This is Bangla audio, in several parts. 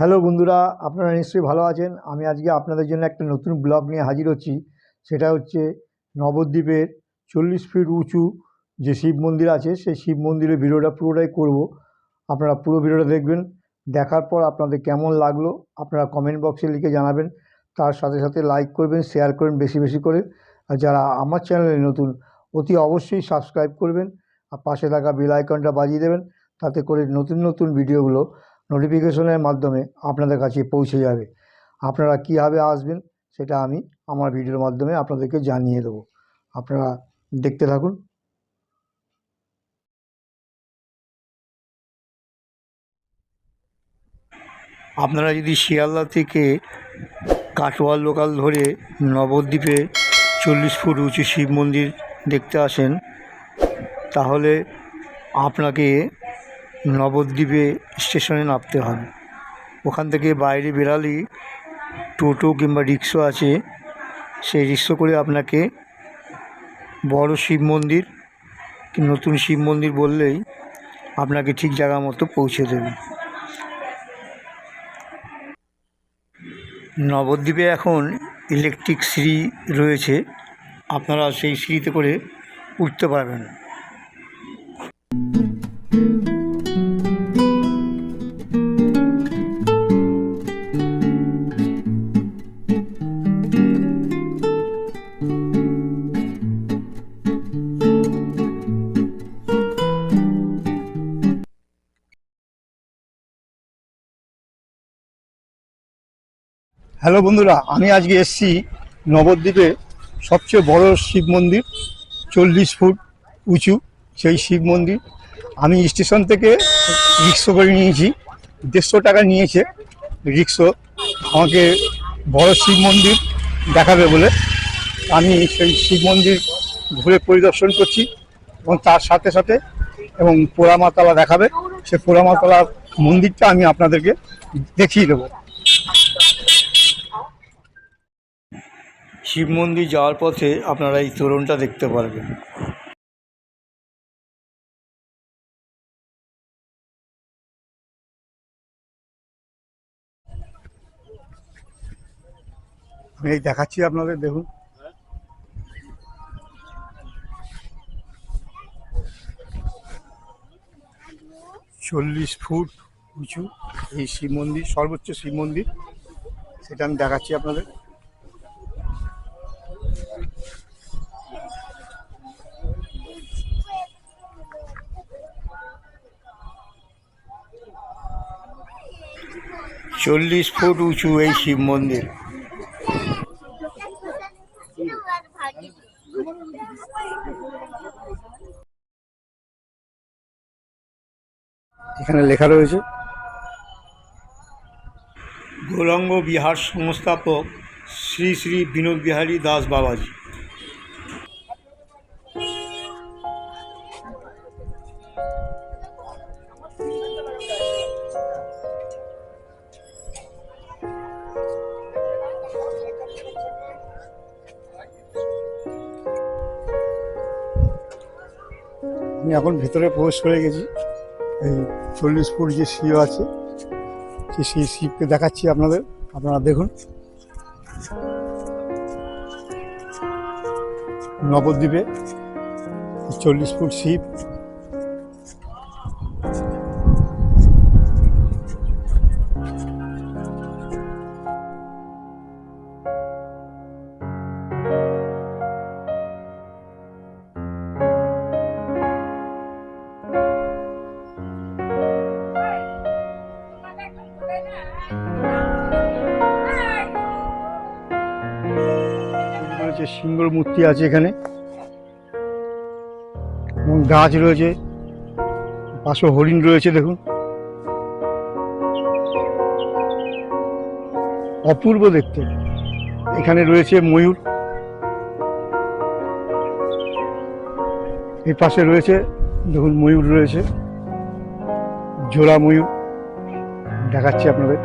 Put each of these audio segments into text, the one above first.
হ্যালো বন্ধুরা, আপনারা নিশ্চয়ই ভালো আছেন। আমি আজকে আপনাদের জন্য একটা নতুন ব্লগ নিয়ে হাজির হচ্ছি। সেটা হচ্ছে নবদ্বীপের চল্লিশ ফিট উঁচু যে শিব মন্দির আছে, সেই শিব মন্দিরের ভিডিওটা পুরোটাই করব। আপনারা পুরো ভিডিওটা দেখবেন, দেখার পর আপনাদের কেমন লাগল আপনারা কমেন্ট বক্সে লিখে জানাবেন। তার সাথে সাথে লাইক করবেন শেয়ার করবেন বেশি বেশি করে। আর যারা আমার চ্যানেলে নতুন, অতি অবশ্যই সাবস্ক্রাইব করবেন। আর পাশে থাকা বেল আইকনটা বাজিয়ে দেবেন, তাতে করে নতুন নতুন ভিডিওগুলো নোটিফিকেশনের মাধ্যমে আপনাদের কাছে পৌঁছে যাবে। আপনারা কীভাবে আসবেন সেটা আমি আমার ভিডিওর মাধ্যমে আপনাদেরকে জানিয়ে দেবো। আপনারা দেখতে থাকুন। আপনারা যদি শিয়ালদা থেকে কাটোয়ার লোকাল ধরে নবদ্বীপে চল্লিশ ফুট উঁচু শিব মন্দির দেখতে আসেন, তাহলে আপনাকে নবদ্বীপে স্টেশনে নামতে হবে ওখান থেকে বাইরে বেরালেই টোটো কিংবা রিক্সা আছে। সেই রিক্সা করে আপনাকে বড় শিব মন্দির কি নতুন শিব মন্দির বললেই আপনাকে ঠিক জায়গা মতো পৌঁছে দেবে। নবদ্বীপে এখন ইলেকট্রিক সিঁড়ি রয়েছে। আপনারা সেই সিঁড়িতে করে উঠতে পারবেন। হ্যালো বন্ধুরা, আমি আজকে এসেছি নবদ্বীপে সবচেয়ে বড় শিব মন্দির, চল্লিশ ফুট উঁচু সেই শিব মন্দির। আমি স্টেশন থেকে রিক্সো করে নিয়েছি, দেড়শো টাকা নিয়েছে রিক্সো। আমাকে বড় শিব মন্দির দেখাবে বলে। আমি সেই শিব মন্দির ঘুরে পরিদর্শন করছি এবং তার সাথে সাথে এবং পোড়ামাতলা দেখাবে। সে পোড়ামাতলা মন্দিরটা আমি আপনাদেরকে দেখিয়ে দেবো। শিব মন্দির যাওয়ার পথে আপনারা এই তোরণটা দেখতে পারবেন। আমি এই দেখাচ্ছি আপনাদের, দেখুন। চল্লিশ ফুট উঁচু এই শিব মন্দির, সর্বোচ্চ শিব মন্দির। সেটা আমি দেখাচ্ছি আপনাদের। চল্লিশ ফুট উঁচু এই শিব মন্দির। এখানে লেখা রয়েছে গৌরাঙ্গ বিহার সংস্থাপক শ্রী শ্রী বিনোদ বিহারী দাস বাবাজি। আমি এখন ভেতরে প্রবেশ করে গেছি। এই চল্লিশ ফুট যে শিব আছে সে সেই শিবকে দেখাচ্ছি আপনাদের। আপনারা দেখুন। নবদ্বীপে চল্লিশ ফুট শিব। রয়েছে সিংহর মূর্তি আছে এখানে। এবং গাছ রয়েছে। পাশে হরিণ রয়েছে, দেখুন। অপূর্ব দেখতে। এখানে রয়েছে ময়ূর। এই পাশে রয়েছে, দেখুন, ময়ূর রয়েছে। জোড়া ময়ূর। দেখাচ্ছি আপনাদের।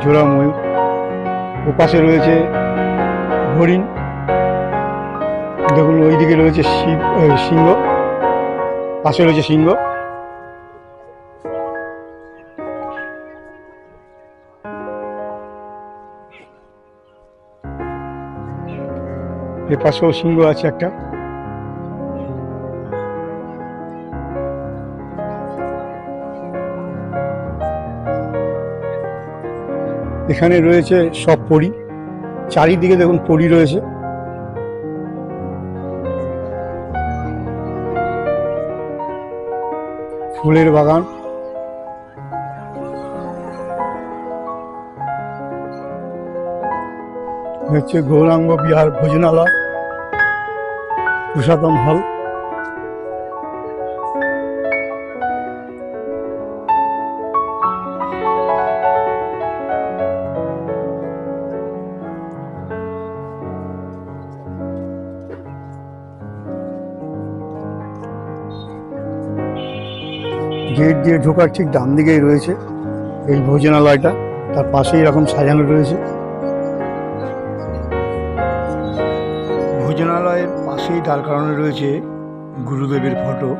জোড়া ময়ূর। ওপাশে রয়েছে হরিণ। দেখুন, ওইদিকে রয়েছে সিংহ। পাশে রয়েছে সিংহ। এ পাশেও সিংহ আছে একটা। এখানে রয়েছে সব পরি। চারিদিকে দেখুন পরি রয়েছে। ফুলের বাগান। হচ্ছে গৌরাঙ্গ বিহার ভোজনালয় প্রসাদম হল। দিয়ে ঢোকার ঠিক ডান দিকেই রয়েছে এই ভোজনালয়টা। তার পাশেই এরকম সাজানো রয়েছে। ভোজনালয়ের পাশেই দাঁড় করানো রয়েছে গুরুদেবের ফটো।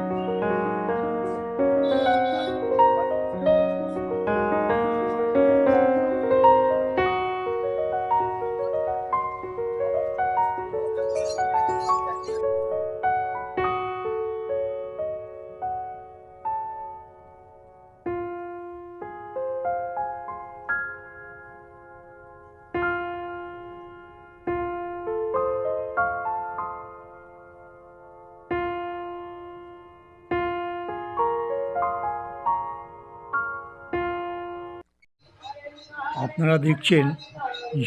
আপনারা দেখছেন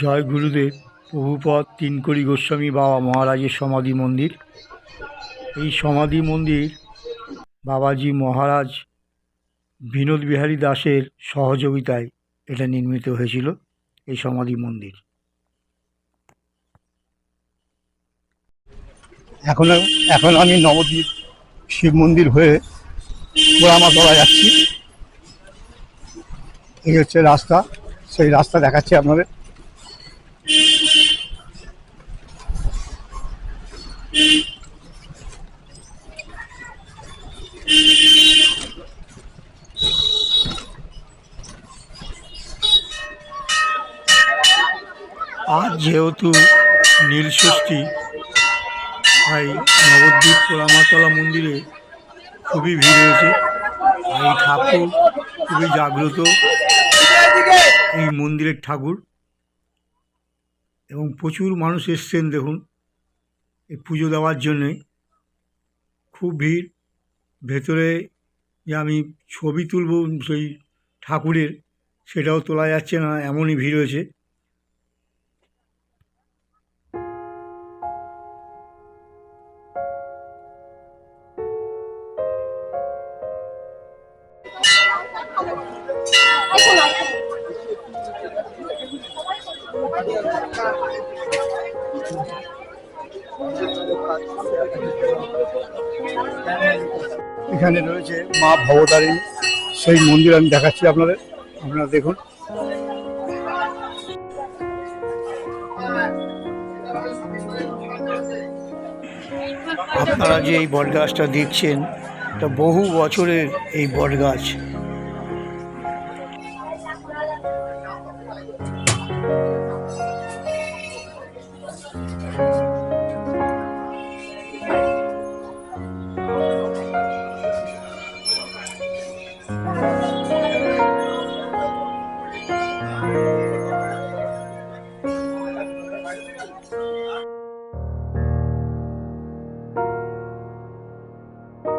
জয় গুরুদেব, প্রভুপদ তিনকড়ি গোস্বামী বাবা মহারাজের সমাধি মন্দির। এই সমাধি মন্দির বাবাজি মহারাজ বিনোদ বিহারী দাসের সহযোগিতায় এটা নির্মিত হয়েছিল, এই সমাধি মন্দির। এখন এখন আমি নবদ্বীপ শিব মন্দির হয়ে পোড়ামাতলা যাচ্ছি। এই হচ্ছে রাস্তা। সেই রাস্তা দেখাচ্ছি আপনাদের। আজ যেহেতু নীল ষষ্ঠী, তাই নবদ্বীপ পোড়ামাতলা মন্দিরে খুবই ভিড় হয়েছে। এই ঠাকুর খুবই জাগ্রত। এই মন্দিরের ঠাকুর। এবং প্রচুর মানুষ এসছেন, দেখুন। এই পুজো দেওয়ার জন্যে। খুব ভিড়। ভেতরে যে আমি ছবি তুলব সেই ঠাকুরের, সেটাও তোলা যাচ্ছে না, এমনই ভিড় হয়েছে। এখানে রয়েছে মা ভবতারিণী। সেই মন্দির আমি দেখাচ্ছি আপনাদের। আপনারা দেখুন। আপনারা যে এই বট গাছটা দেখছেন, এটা বহু বছরের এই বট